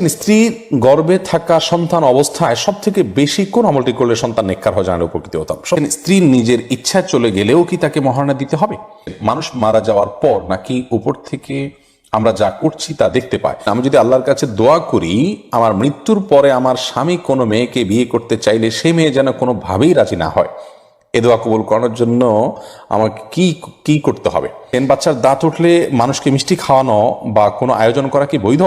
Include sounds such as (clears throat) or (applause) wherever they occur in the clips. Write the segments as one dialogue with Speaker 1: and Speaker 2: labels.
Speaker 1: স্ত্রী, গর্ভে থাকা সন্তান অবস্থায় সব থেকে বেশি কোন আমলটি করলে সন্তান নেককার হয় জানালে উপকৃত হতাম? স্ত্রী নিজের ইচ্ছা চলে গেলেও কি তাকে মহারণা দিতে হবে? মানুষ মারা যাওয়ার পর নাকি উপর থেকে আমরা যা করছি তা দেখতে পাই। আমি যদি আল্লাহর কাছে দোয়া করি, আমার মৃত্যুর পরে আমার স্বামী কোনো মেয়েকে বিয়ে করতে চাইলে সে মেয়ে যেন কোনোভাবেই রাজি না হয়। এ দোয়া কবুল করানোর জন্য আমাকে কি কি করতে হবে? পেন বাচ্চার দাঁত উঠলে মানুষকে মিষ্টি খাওয়ানো বা কোনো আয়োজন করা কি বৈধ?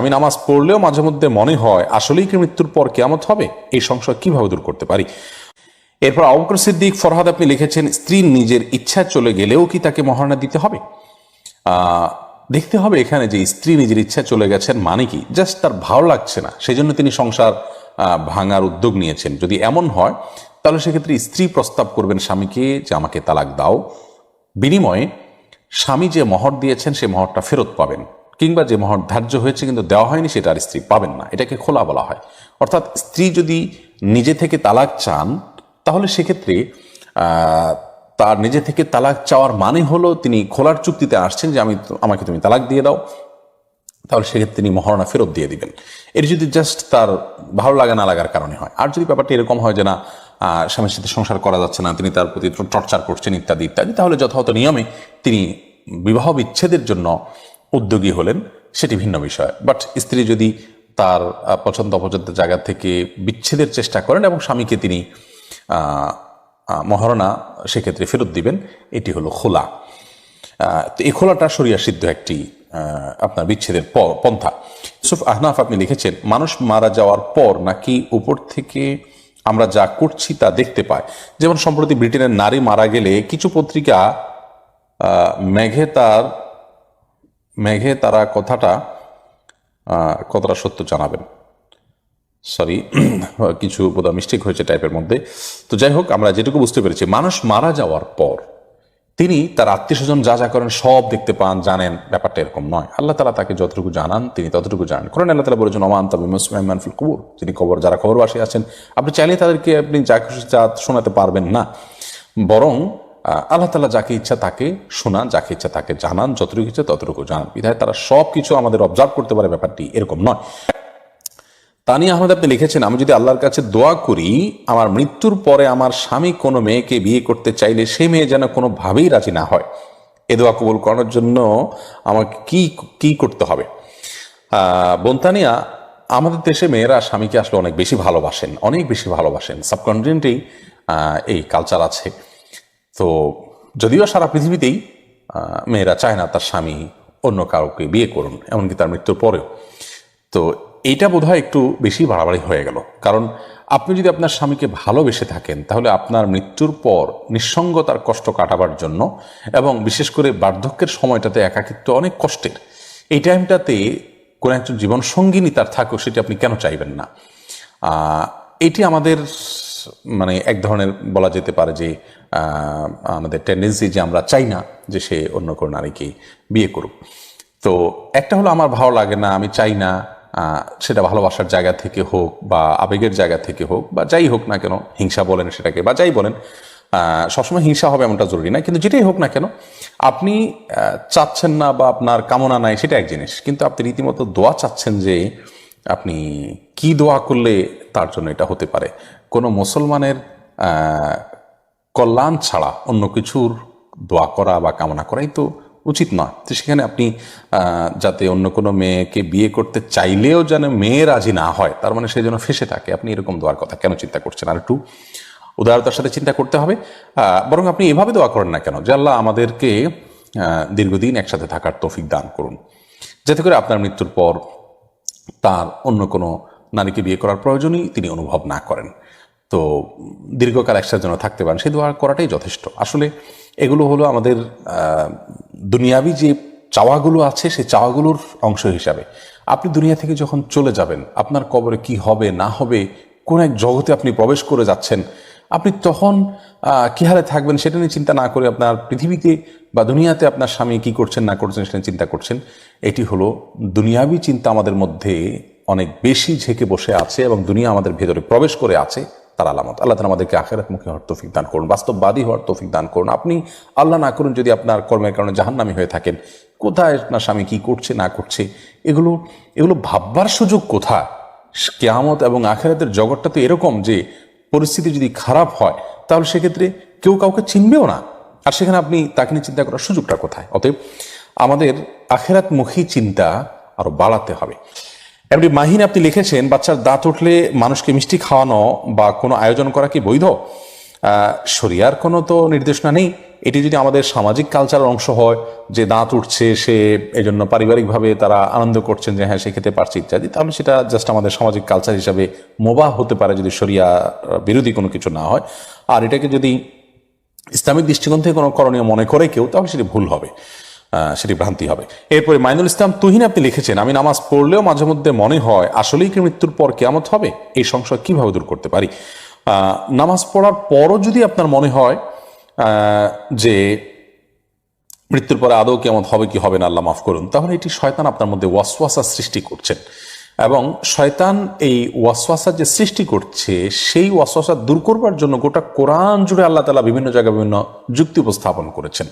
Speaker 1: আমি নামাজ পড়লেও মাঝে মধ্যে মনে হয়, আসলেই কি মৃত্যুর পর কেমত হবে? এই সংশয় কীভাবে দূর করতে পারি? এরপর আবুকর সিদ্দিক ফরহাদ আপনি লিখেছেন, স্ত্রী নিজের ইচ্ছা চলে গেলেও কি তাকে মহারণা দিতে হবে? দেখতে হবে এখানে যে স্ত্রী নিজের ইচ্ছা চলে গেছেন মানে কি? জাস্ট তার ভালো লাগছে না। সেই জন্য তিনি সংসার ভাঙার উদ্যোগ নিয়েছেন। যদি এমন হয় তাহলে সেক্ষেত্রে স্ত্রী প্রস্তাব করবেন স্বামীকে যে আমাকে তালাক দাও। বিনিময়ে স্বামী যে মহর দিয়েছেন সে মহরটা ফেরত পাবেন। কিংবা যে মহর ধার্য হয়েছে কিন্তু দেওয়া হয়নি, সেটা আর স্ত্রী পাবেন না। এটাকে খোলা বলা হয়। অর্থাৎ স্ত্রী যদি নিজে থেকে তালাক চান, তাহলে সেক্ষেত্রে তার নিজে থেকে তালাক চাওয়ার মানে হলো তিনি খোলার চুক্তিতে আসছেন যে আমি আমাকে তুমি তালাক দিয়ে দাও। তাহলে সেক্ষেত্রে তিনি মহারণা ফেরত দিয়ে দিবেন। এর যদি জাস্ট তার ভালো লাগা না লাগার কারণে হয়। আর যদি ব্যাপারটা এরকম হয় যে না স্বামীর সাথে সংসার করা যাচ্ছে না, তিনি তার প্রতি টর্চার করছেন ইত্যাদি ইত্যাদি, তাহলে যথাযথ নিয়মে তিনি বিবাহ বিচ্ছেদের জন্য উদ্যোগী হলেন, সেটি ভিন্ন বিষয়। বাট স্ত্রী যদি তার পছন্দ অপছন্দের জায়গা থেকে বিচ্ছেদের চেষ্টা করেন এবং স্বামীকে তিনি মহারণা সেক্ষেত্রে ফেরত দিবেন, এটি হলো খোলা। তো এই খোলাটা সরিয়া সিদ্ধ একটি আপনার বিচ্ছেদের পন্থা। ইউসুফ আহনাফ আপনি লিখেছেন, মানুষ মারা যাওয়ার পর নাকি উপর থেকে আমরা যা করছি তা দেখতে পাই যেমন সম্প্রতি ব্রিটেনের নারী মারা গেলে কিছু পত্রিকা মেঘে তার, মেঘে তারা কথাটা কতটা সত্য জানাবেন। সরি, (clears throat) কিছু বোধহয় মিস্টেক হয়েছে টাইপের মধ্যে। তো যাই হোক, আমরা যেটুকু বুঝতে পেরেছি, মানুষ মারা যাওয়ার পর তিনি তার আত্মীয় স্বজন যা যা করেন সব দেখতে পান, জানেন। ব্যাপারটা এরকম নয়। আল্লাহ তালা তাকে যতটুকু জানান, তিনি ততটুকু জানেন। করেন আল্লাহ তালা বলেছেন অমান তবে মুসলিমানফুল কবর। তিনি কবর যারা খবরবাসী আছেন, আপনি চাইলে তাদেরকে আপনি যা খুশি যা শোনাতে পারবেন না। বরং আল্লাহ তালা যাকে ইচ্ছা তাকে শোনান, যাকে ইচ্ছা তাকে জানান, যতটুকু ইচ্ছা ততটুকু জানান। বিধায় তারা সব কিছু আমাদের অবজার্ভ করতে পারে, ব্যাপারটি এরকম নয়। তানিয়া আহমেদ আপনি লিখেছেন, আমি যদি আল্লাহর কাছে দোয়া করি, আমার মৃত্যুর পরে আমার স্বামী কোনো মেয়েকে বিয়ে করতে চাইলে সে মেয়ে যেন কোনোভাবেই রাজি না হয়। এ দোয়া কবুল করানোর জন্য আমাকে কি কি করতে হবে? বন্তানিয়া, আমাদের দেশে মেয়েরা স্বামীকে আসলে অনেক বেশি ভালোবাসেন, অনেক বেশি ভালোবাসেন। সাবকন্টিনেন্টেই এই কালচার আছে। তো যদিও সারা পৃথিবীতেই মেয়েরা চায় না তার স্বামী অন্য কাউকে বিয়ে করুন, এমনকি তার মৃত্যুর পরেও। তো এইটা বোধহয় একটু বেশি বাড়াবাড়ি হয়ে গেল। কারণ আপনি যদি আপনার স্বামীকে ভালোবেসে থাকেন, তাহলে আপনার মৃত্যুর পর নিঃসঙ্গতার কষ্ট কাটাবার জন্য এবং বিশেষ করে বার্ধক্যের সময়টাতে একাকিত্ব অনেক কষ্টের, এই টাইমটাতে কোনো একজন জীবন সঙ্গিনী তার থাকুক সেটি আপনি কেন চাইবেন না? এটি আমাদের মানে এক ধরনের বলা যেতে পারে যে আমাদের টেন্ডেন্সি যে আমরা চাই না যে সে অন্য কোনো নারীকে বিয়ে করুক। তো একটা হলো, আমার ভালো লাগে না, আমি চাই না। সেটা ভালোবাসার জায়গা থেকে হোক বা আবেগের জায়গা থেকে হোক বা যাই হোক না কেন, হিংসা বলেন সেটাকে বা যাই বলেন সবসময় হিংসা হবে এমনটা জরুরি না। কিন্তু যেটাই হোক না কেন, আপনি চাচ্ছেন না বা আপনার কামনা নাই সেটা এক জিনিস, কিন্তু আপনি রীতিমতো দোয়া চাচ্ছেন যে আপনি কি দোয়া করলে তার জন্য এটা হতে পারে। কোনো মুসলমানের কল্যাণ ছাড়া অন্য কিছুর দোয়া করা বা কামনা করাই তো উচিত নয়। তো সেখানে আপনি যাতে অন্য কোনো মেয়েকে বিয়ে করতে চাইলেও যেন মেয়ে রাজি না হয়, তার মানে সেই জন্য ফেসে থাকে। আপনি এরকম দোয়ার কথা কেন চিন্তা করছেন? আর একটু উদারতার সাথে চিন্তা করতে হবে। বরং আপনি এভাবে দোয়া করেন না কেন? যে আল্লাহ আমাদেরকে দীর্ঘদিন একসাথে থাকার তৌফিক দান করুন। যাতে করে আপনার মৃত্যুর পর তার অন্য কোনো নারীকে বিয়ে করার প্রয়োজনই তিনি অনুভব না করেন। তো দীর্ঘকাল একসাথে যেন থাকতে পারেন, সেই দোয়া করাটাই যথেষ্ট। আসলে এগুলো হলো আমাদের দুনিয়াবি যে চাওয়াগুলো আছে, সেই চাওয়াগুলোর অংশ হিসাবে। আপনি দুনিয়া থেকে যখন চলে যাবেন, আপনার কবরে কি হবে, না হবে, কোন এক জগতে আপনি প্রবেশ করে যাচ্ছেন, আপনি তখন কি হারে থাকবেন সেটা নিয়ে চিন্তা না করে আপনার পৃথিবীতে বা দুনিয়াতে আপনার স্বামী কি করছেন, না করছেন সেটা চিন্তা করছেন। এটি হলো দুনিয়াবি চিন্তা আমাদের মধ্যে অনেক বেশি ঝেঁকে বসে আছে এবং দুনিয়া আমাদের ভেতরে প্রবেশ করে আছে। তার আলামত। আল্লাহ তালা আমাদেরকে আখেরাত মুখী হওয়ার তৌফিক দান করুন, বাস্তববাদী হওয়ার তৌফিক দান করুন। আপনি আল্লাহ না করুন যদি আপনার কর্মের কারণে জাহান্নামী হয়ে থাকেন। কোথায় আপনার স্বামী কি করছে, না করছে, এগুলো এগুলো ভাববার সুযোগ কোথায়? কেয়ামত এবং আখেরাতের জগৎটা তো এরকম যে পরিস্থিতি যদি খারাপ হয়, তাহলে সেক্ষেত্রে কেউ কাউকে চিনবেও না। আর সেখানে আপনি তাকে নিয়ে চিন্তা করার সুযোগটা কোথায়? অতএব আমাদের আখেরাতমুখী চিন্তা আরও বাড়াতে হবে। এমনি মাহিন, আপনি লিখেছেন, বাচ্চার দাঁত উঠলে মানুষকে মিষ্টি খাওয়ানো বা কোনো আয়োজন করা কি বৈধ? শরিয়ার কোনো তো নির্দেশনা নেই। এটি যদি আমাদের সামাজিক কালচারের অংশ হয়, যে দাঁত উঠছে, সে এই জন্য পারিবারিকভাবে তারা আনন্দ করছেন যে হ্যাঁ সে খেতে পারছে ইত্যাদি, তাহলে সেটা জাস্ট আমাদের সামাজিক কালচার হিসাবে মোবাহ হতে পারে যদি শরিয়া বিরোধী কোনো কিছু না হয়। আর এটাকে যদি ইসলামিক দৃষ্টিকোণ থেকে কোনো করণীয় মনে করে কেউ, তাহলে সেটি ভুল হবে। সেটি ভ্রান্তি হবে। এরপরে, মাইনুল ইসলাম তুহিন আপনি লিখেছেন, আমি নামাজ পড়লেও মাঝে মধ্যে মনে হয়, আসলেই কি মৃত্যুর পর কেয়ামত হবে? এই সংশয় কীভাবে দূর করতে পারি? নামাজ পড়ার পরও যদি আপনার মনে হয় যে মৃত্যুর পরে আদৌ কেমন হবে কি হবে না, আল্লাহ মাফ করুন, তাহলে এটি শয়তান আপনার মধ্যে ওয়াসওয়াসা সৃষ্টি করছেন। এবং শয়তান এই ওয়াসওয়াসা যে সৃষ্টি করছে, সেই ওয়াসওয়াসা দূর করবার জন্য গোটা কোরআন জুড়ে আল্লাহ তালা বিভিন্ন জায়গায় বিভিন্ন যুক্তি উপস্থাপন করেছেন।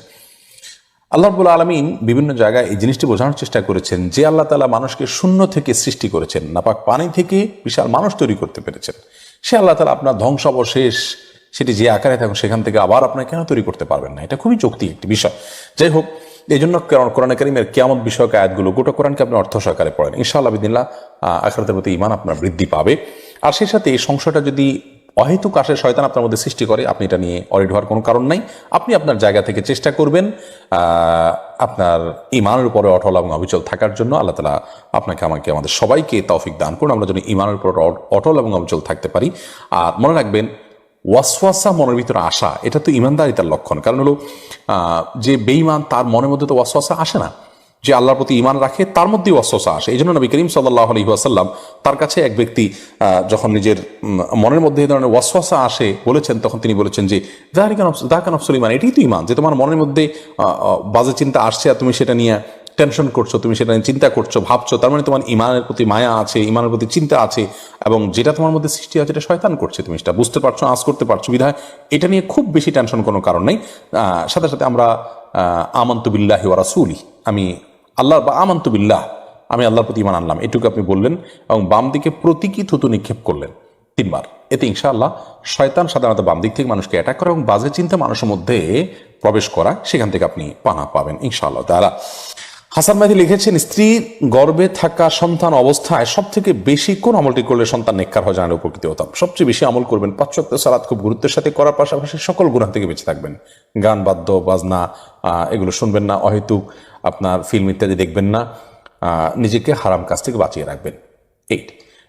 Speaker 1: আল্লাহ রবুল আলমিন বিভিন্ন জায়গায় এই জিনিসটি বোঝানোর চেষ্টা করেছেন যে আল্লাহ তালা মানুষকে শূন্য থেকে সৃষ্টি করেছেন, নাপাক পানি থেকে বিশাল মানুষ তৈরি করতে পেরেছেন। সে আল্লাহ তালা আপনার ধ্বংসাবশেষ, সেটি যে আকারে থাকুন সেখান থেকে আবার আপনার কেন তৈরি করতে পারবেন না? এটা খুবই যৌক্তিক একটি বিষয়। যাই হোক এই জন্য কোরআন- করিমের কেয়ামত বিষয়ক আয়াতগুলো গোটা কোরআনকে আপনি অর্থ সহকারে পড়েন। ইনশাআল্লাহ বিদিল্লা আখরাতের প্রতি ইমান আপনার বৃদ্ধি পাবে। আর সেই সাথে এই সংশয়টা যদি অহেতুক আসে শয়তান আপনার মধ্যে সৃষ্টি করে, আপনি এটা নিয়ে অরিড হওয়ার কোনো কারণ নাই। আপনি আপনার জায়গা থেকে চেষ্টা করবেন আপনার ইমানের উপরে অটল এবং অবিচল থাকার জন্য। আল্লাহ তালা আপনাকে, আমাকে, আমাদের সবাইকে তৌফিক দান করুন। আমরা যেন ইমানের উপর অটল এবং অবিচল থাকতে পারি। আর মনে রাখবেন, ওয়াসওয়াসা মনের ভিতরে আসা, এটা তো ইমানদারিতার লক্ষণ। কারণ হলো যে বেঈমান তার মনের মধ্যে তো ওয়াসওয়াসা আসে না। যে আল্লাহর প্রতি ইমান রাখে, তার মধ্যেই ওয়াসওয়াসা আসে। এই জন্য নবী করিম সাল্লাহ আলহি আসাল্লাম তার কাছে এক ব্যক্তি যখন নিজের মনের মধ্যে এই ধরনের ওয়াসওয়াসা আসে বলেছেন, তখন তিনি বলেছেন যে দাকান অফ ইমান এটাই তো ইমান যে তোমার মনের মধ্যে বাজে চিন্তা আসছে আর তুমি সেটা নিয়ে টেনশন করছ, তুমি সেটা নিয়ে চিন্তা করছ, ভাবছ, তার মানে তোমার ইমানের প্রতি মায়া আছে ইমানের প্রতি চিন্তা আছে, এবং যেটা তোমার মধ্যে সৃষ্টি আছে এটা শয়তান করছে তুমি সেটা বুঝতে পারছ আজ করতে পারছ, বিধায় এটা নিয়ে খুব বেশি টেনশন কোনো কারণ নেই। সাথে সাথে আমরা আমন্তু বিল্লাহি ওয়া রাসূলি আমি আল্লাহ বা আমন্তু বিল্লাহ, আমি আল্লাহর প্রতি ইমান আনলাম। এটুকু আপনি বললেন এবং বাম দিকে প্রতীকী থুতু নিক্ষেপ করলেন তিনবার। এতে ইনশাআল্লাহ শয়তান সাধারণত বাম দিক থেকে মানুষকে অ্যাটাক করা এবং বাজে চিন্তা মানুষের মধ্যে প্রবেশ করা, সেখান থেকে আপনি পানা পাবেন ইনশাআল্লাহ তারা হাসান মাহি লিখেছেন, স্ত্রী গর্বে থাকা সন্তান অবস্থায় সব থেকে বেশি কোন আমলটি করলে সন্তান নেককার হয় জানালে উপকৃত হতাম? সবচেয়ে বেশি আমল করবেন পাশ্চাত্য সালাদ খুব গুরুত্বের সাথে করার পাশাপাশি সকল গুণা থেকে বেঁচে থাকবেন। গান, বাদ্য, বাজনা এগুলো শুনবেন না, অহেতুক। আপনার ফিল্ম ইত্যাদি দেখবেন না নিজেকে হারাম কাজ থেকে বাঁচিয়ে রাখবেন। এইট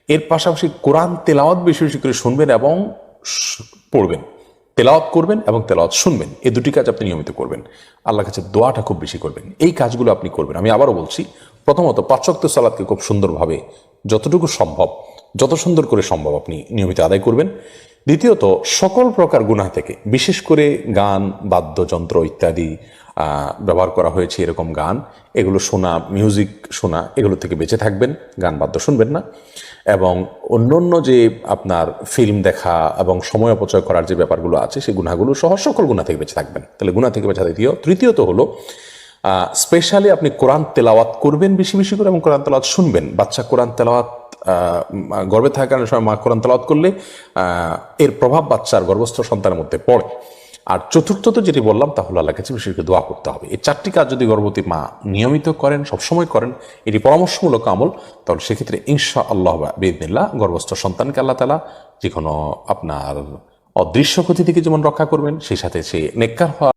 Speaker 1: এর পাশাপাশি কোরআন তেলাওয়াত বেশি বেশি করে শুনবেন এবং পড়বেন। তেলাওয়াত করবেন এবং তেলাওয়াত শুনবেন। এই দুটি কাজ আপনি নিয়মিত করবেন। আল্লাহর কাছে দোয়াটা খুব বেশি করবেন। এই কাজগুলো আপনি করবেন। আমি আবারও বলছি, প্রথমত পাশ্চাত্য সালাদকে খুব সুন্দরভাবে যতটুকু সম্ভব, যত সুন্দর করে সম্ভব আপনি নিয়মিত আদায় করবেন। দ্বিতীয়ত, সকল প্রকার গুনাহ থেকে, বিশেষ করে গান, বাদ্যযন্ত্র ইত্যাদি ব্যবহার করা হয়েছে এরকম গান। এগুলো শোনা মিউজিক শোনা, এগুলো থেকে বেঁচে থাকবেন, গান বাদ্য শুনবেন না। এবং অন্যান্য যে আপনার ফিল্ম দেখা এবং সময় অপচয় করার যে ব্যাপারগুলো আছে, সেই গুণাগুলো সহ সকল গুণা থেকে বেঁচে থাকবেন। তাহলে গুণা থেকে বেঁচে দ্বিতীয় তৃতীয়ত হলো স্পেশালি আপনি কোরআন তেলাওয়াত করবেন বেশি বেশি করে এবং কোরআন তেলাওয়াত শুনবেন। বাচ্চা কোরআন তেলাওয়াত গর্ভে থাকার সময় মা কোরআন তেলাওয়াত করলে এর প্রভাব বাচ্চার গর্ভস্থ সন্তানের মধ্যে পড়ে। আর চতুর্থত যেটি বললাম, তা হলো আল্লাহ কাছে বিশেষ করে দোয়া করতে হবে। এই চারটি কাজ যদি গর্ভবতী মা নিয়মিত করেন, সবসময় করেন, এটি পরামর্শমূলক আমল, তাহলে সেক্ষেত্রে ইনশা আল্লাহ বেদিল্লা গর্ভস্থ সন্তানকে আল্লাহ তালা যে কোনো আপনার অদৃশ্য ক্ষতি থেকে যেমন রক্ষা করবেন, সেই সাথে সে নেককার হওয়া